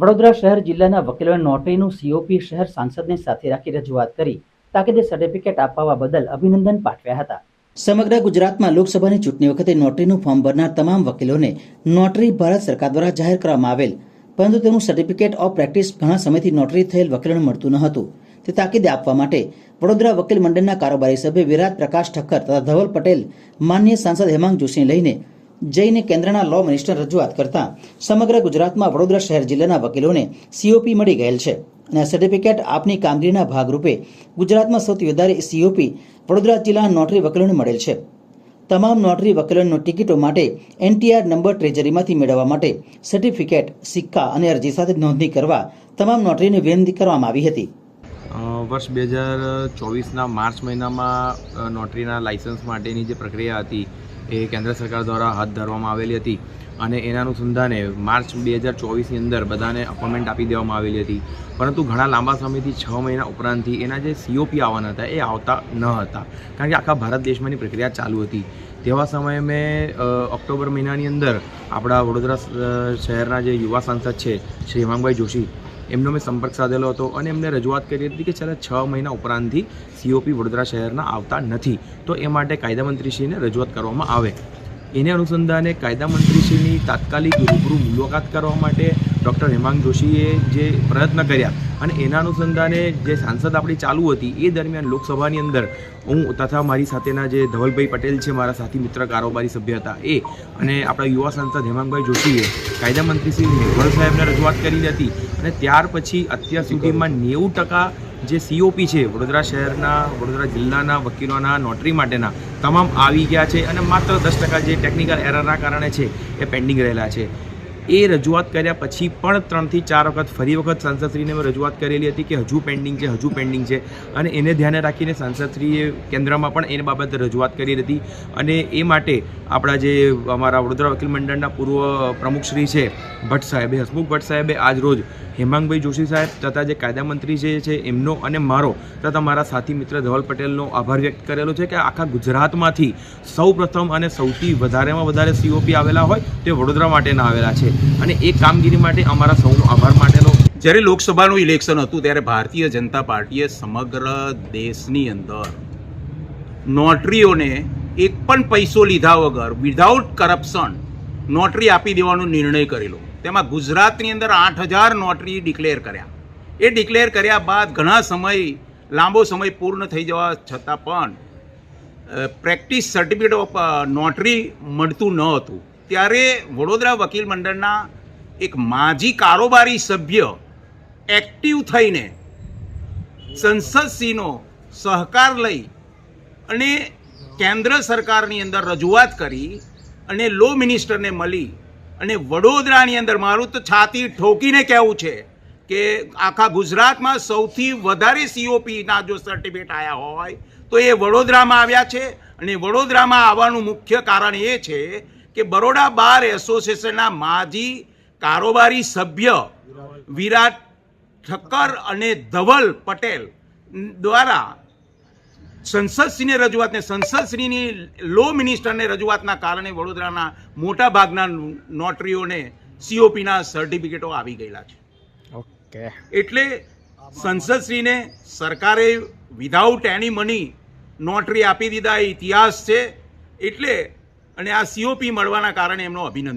વડોદરા શહેર જિલ્લાના વકીલોએ નોટરીનું સીઓપી શહેર સાંસદને સાથે રાખી રજૂઆત કરી તાકીદે સર્ટિફિકેટ આપવા બદલ અભિનંદન પાઠવ્યા હતા. સમગ્ર ગુજરાતમાં લોકસભાની ચૂંટણી વખતે નોટરીનું ફોર્મ ભરનાર તમામ વકીલોને નોટરી ભારત સરકાર દ્વારા જાહેર કરવામાં આવેલ, પરંતુ તેનું સર્ટિફિકેટ ઓફ પ્રેક્ટિસ ઘણા સમયથી નોટરી થયેલ વકીલોને મળતું ન હતું તે તાકીદે આપવા માટે વડોદરા વકીલ મંડળના કારોબારી સભ્ય વિરાટ પ્રકાશ ઠક્કર તથા ધવલ પટેલ માન્ય સાંસદ હેમાંગ જોશીને લઈને જઈને કેન્દ્રના લો મિનિસ્ટર રજૂઆત કરતા સમગ્ર ગુજરાતમાં વડોદરા શહેર જિલ્લાના વકીલોને સીઓપી મળી ગયેલ છે અને સર્ટિફિકેટ આપની કામગીરીના ભાગરૂપે ગુજરાતમાં સૌથી વધારે સીઓપી વડોદરા જિલ્લાના નોટરી વકીલોને મળેલ છે. તમામ નોટરી વકીલોની ટિકિટો માટે એનટીઆર નંબર ટ્રેજરીમાંથી મેળવવા માટે સર્ટિફિકેટ સિક્કા અને અરજી સાથે નોંધણી કરવા તમામ નોટરીને વિનંતી કરવામાં આવી હતી. વર્ષ બે હજાર ચોવીસના માર્ચ મહિનામાં નોટરીના લાઇસન્સ માટેની જે પ્રક્રિયા હતી એ કેન્દ્ર સરકાર દ્વારા હાથ ધરવામાં આવેલી હતી અને એના અનુસંધાને માર્ચ બે હજાર ચોવીસની અંદર બધાને અપોઇન્ટમેન્ટ આપી દેવામાં આવેલી હતી. પરંતુ ઘણા લાંબા સમયથી છ મહિના ઉપરાંતથી એના જે સીઓપી આવવાના હતા એ આવતા ન હતા. કારણ કે આખા ભારત દેશમાંની પ્રક્રિયા ચાલુ હતી. તેવા સમયે મેં ઓક્ટોબર મહિનાની અંદર આપણા વડોદરા શહેરના જે યુવા સાંસદ છે, શ્રી હેમાંગભાઈ જોશી એમનો મેં સંપર્ક સાધેલો હતો અને એમને રજૂઆત કરી હતી કે છેલ્લા છ મહિના ઉપરાંતથી સીઓપી વડોદરા શહેરના આવતા નથી. તો એ માટે કાયદામંત્રીશ્રીને રજૂઆત કરવામાં આવે. એને અનુસંધાને કાયદામંત્રીશ્રીની તાત્કાલિક રૂબરૂ મુલાકાત કરવા માટે ડૉક્ટર હેમાંગ જોશીએ જે પ્રયત્ન કર્યા. અને એના અનુસંધાને જે સાંસદ આપણી ચાલુ હતી, એ દરમિયાન લોકસભાની અંદર હું તથા મારી સાથેના જે ધવલભાઈ પટેલ છે, મારા સાથી મિત્ર, કારોબારી સભ્ય હતા એ અને આપણા યુવા સાંસદ હેમાંગભાઈ જોશીએ કાયદામંત્રી શ્રી મેઘવાલ સાહેબને રજૂઆત કરી હતી. અને ત્યાર પછી અત્યાર સુધીમાં નેવું ટકા જે સીઓપી છે, વડોદરા શહેરના, વડોદરા જિલ્લાના વકીલોના, નોટરી માટેના, તમામ આવી ગયા છે અને માત્ર દસ ટકા જે ટેકનિકલ એરરના કારણે છે, એ પેન્ડિંગ રહેલા છે. એ રજૂઆત કર્યા પછી પણ ત્રણથી ચાર વખત, ફરી વખત સાંસદશ્રીને મેં રજૂઆત કરેલી હતી કે હજુ પેન્ડિંગ છે, હજુ પેન્ડિંગ છે. અને એને ધ્યાને રાખીને સાંસદશ્રીએ કેન્દ્રમાં પણ એને બાબતે રજૂઆત કરી હતી. અને એ માટે આપણા જે અમારા વડોદરા વકીલ મંડળના પૂર્વ પ્રમુખશ્રી છે, ભટ્ટ સાહેબે, હસમુખ ભટ્ટ સાહેબે આજ રોજ હેમાંગભાઈ જોશી સાહેબ તથા જે કાયદામંત્રી જે છે, એમનો અને મારો તથા મારા સાથી મિત્ર ધવલ પટેલનો આભાર વ્યક્ત કરેલો છે કે આખા ગુજરાતમાંથી સૌ પ્રથમ અને સૌથી વધારેમાં વધારે સીઓપી આવેલા હોય તે વડોદરા માટેના આવેલા છે. અને એ કામગીરી માટે અમારા સૌનો આભાર માટેનો જ્યારે લોકસભાનું ઇલેક્શન હતું ત્યારે ભારતીય જનતા પાર્ટીએ સમગ્ર દેશની અંદર નોટરીઓને એક પણ પૈસો લીધા વગર વિધાઉટ કરપ્શન નોટરી આપી દેવાનો નિર્ણય કરેલો. તેમાં ગુજરાતની અંદર આઠ હજાર નોટરી ડિક્લેર કર્યા. એ ડિક્લેર કર્યા બાદ ઘણા સમય, લાંબો સમય પૂર્ણ થઈ જવા છતાં પણ પ્રેક્ટિસ સર્ટિફિકેટ ઓફ નોટરી મળતું ન હતું. ત્યારે વડોદરા વકીલ મંડળના એક માજી કારોબારી સભ્ય એક્ટિવ થઈને સંસદસિંહનો સહકાર લઈ અને કેન્દ્ર સરકારની અંદર રજૂઆત કરી અને લો મિનિસ્ટરને મળી અને વડોદરાની અંદર મારું તો છાતી ઠોકીને કહેવું છે કે આખા ગુજરાતમાં સૌથી વધારે સીઓપીના જો સર્ટિફિકેટ આવ્યા હોય તો એ વડોદરામાં આવ્યા છે અને વડોદરામાં આવવાનું મુખ્ય કારણ એ છે કે બરોડા બાર એસોસિએશનના માજી કારોબારી સભ્ય વિરાટ ઠક્કર અને ધવલ પટેલ દ્વારા સંસદશ્રીને રજૂઆતને સંસદશ્રીની લો મિનિસ્ટરને રજૂઆતના કારણે વડોદરાના મોટા ભાગના નોટરીઓને સીઓપીના સર્ટિફિકેટો આવી ગયેલા છે. ઓકે. એટલે સંસદશ્રીને સરકારે વિધાઉટ એની મની નોટરી આપી દીધા એ ઇતિહાસ છે. એટલે અને આ સીઓપી મળવાના કારણે એમનો અભિનંદન.